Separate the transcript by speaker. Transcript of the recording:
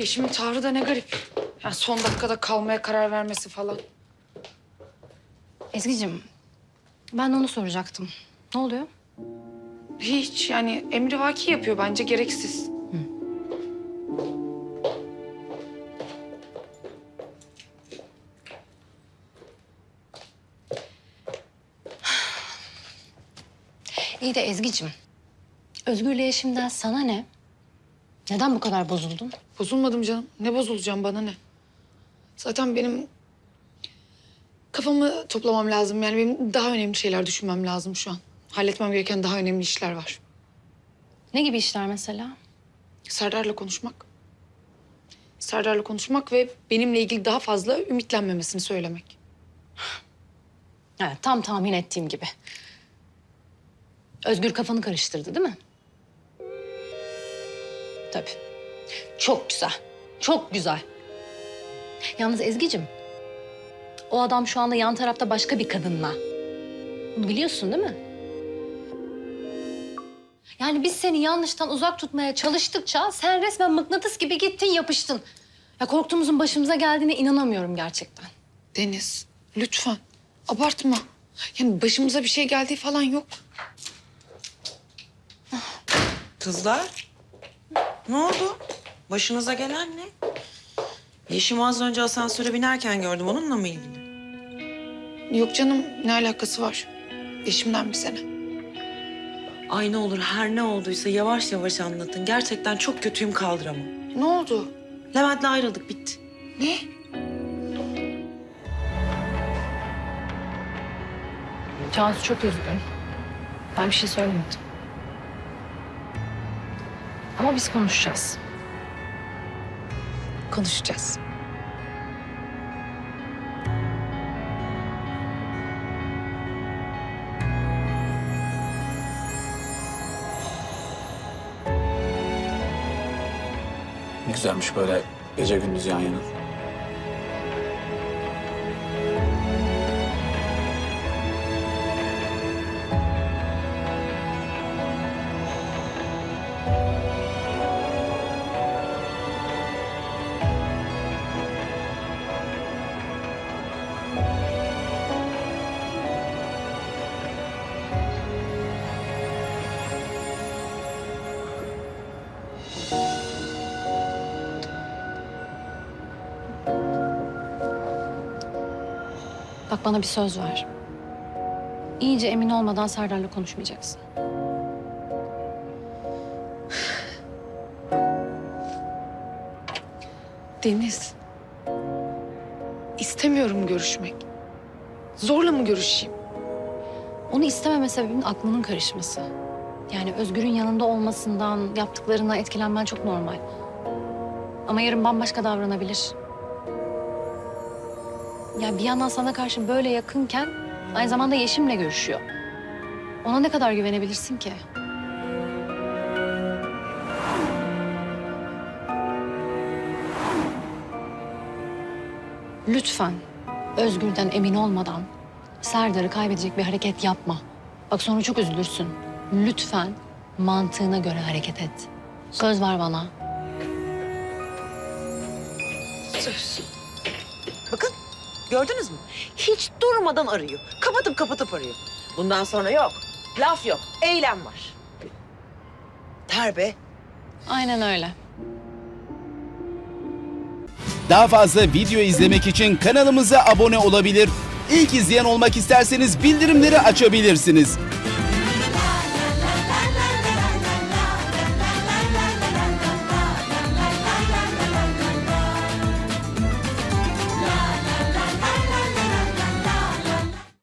Speaker 1: Yeşim'in tavrı da ne garip. Yani son dakikada kalmaya karar vermesi falan.
Speaker 2: Ezgi'cim ben de onu soracaktım. Ne oluyor?
Speaker 1: Hiç yani emrivaki yapıyor bence gereksiz.
Speaker 2: İyi de Ezgi'cim. Özgür'le Yeşim'den sana ne? Neden bu kadar bozuldun?
Speaker 1: Bozulmadım canım. Ne bozulacağım bana ne? Zaten benim kafamı toplamam lazım. Yani benim daha önemli şeyler düşünmem lazım şu an. Halletmem gereken daha önemli işler var.
Speaker 2: Ne gibi işler mesela?
Speaker 1: Serdar'la konuşmak. Serdar'la konuşmak ve benimle ilgili daha fazla ümitlenmemesini söylemek.
Speaker 2: Evet, tam tahmin ettiğim gibi. Özgür kafanı karıştırdı değil mi? Tabii. Çok güzel. Çok güzel. Yalnız Ezgi'cim... ...o adam şu anda yan tarafta başka bir kadınla. Bunu biliyorsun değil mi? Yani biz seni yanlıştan uzak tutmaya çalıştıkça... ...sen resmen mıknatıs gibi gittin yapıştın. Ya korktuğumuzun başımıza geldiğine inanamıyorum gerçekten.
Speaker 1: Deniz, lütfen abartma. Yani başımıza bir şey geldiği falan yok.
Speaker 3: Kızlar, ne oldu? Başınıza gelen ne? Yeşim az önce asansöre binerken gördüm. Onunla mı ilgili?
Speaker 1: Yok canım ne alakası var? Eşimden bir sene.
Speaker 3: Ay ne olur her ne olduysa yavaş yavaş anlatın. Gerçekten çok kötüyüm kaldıramam.
Speaker 1: Ne oldu?
Speaker 3: Levent'le ayrıldık bitti.
Speaker 1: Ne?
Speaker 2: Cansu çok üzgün. Ben bir şey söylemedim. Ama biz konuşacağız.
Speaker 1: Konuşacağız.
Speaker 4: Ne güzelmiş böyle gece gündüz yan yana.
Speaker 2: Bak bana bir söz ver. İyice emin olmadan Serdar'la konuşmayacaksın.
Speaker 1: Deniz. İstemiyorum görüşmek. Zorla mı görüşeyim?
Speaker 2: Onu istememe sebebin aklının karışması. Yani Özgür'ün yanında olmasından, yaptıklarından etkilenmen çok normal. Ama yarın bambaşka davranabilir. Ya bir yandan sana karşı böyle yakınken aynı zamanda Yeşim'le görüşüyor. Ona ne kadar güvenebilirsin ki? Lütfen Özgür'den emin olmadan Serdar'ı kaybedecek bir hareket yapma. Bak sonra çok üzülürsün. Lütfen mantığına göre hareket et. Söz ver bana.
Speaker 1: Söz.
Speaker 3: Gördünüz mü? Hiç durmadan arıyor. Kapatıp kapatıp arıyor. Bundan sonra yok. Laf yok. Eylem var. Terbe.
Speaker 2: Aynen öyle.
Speaker 5: Daha fazla video izlemek için kanalımıza abone olabilir. İlk izleyen olmak isterseniz bildirimleri açabilirsiniz.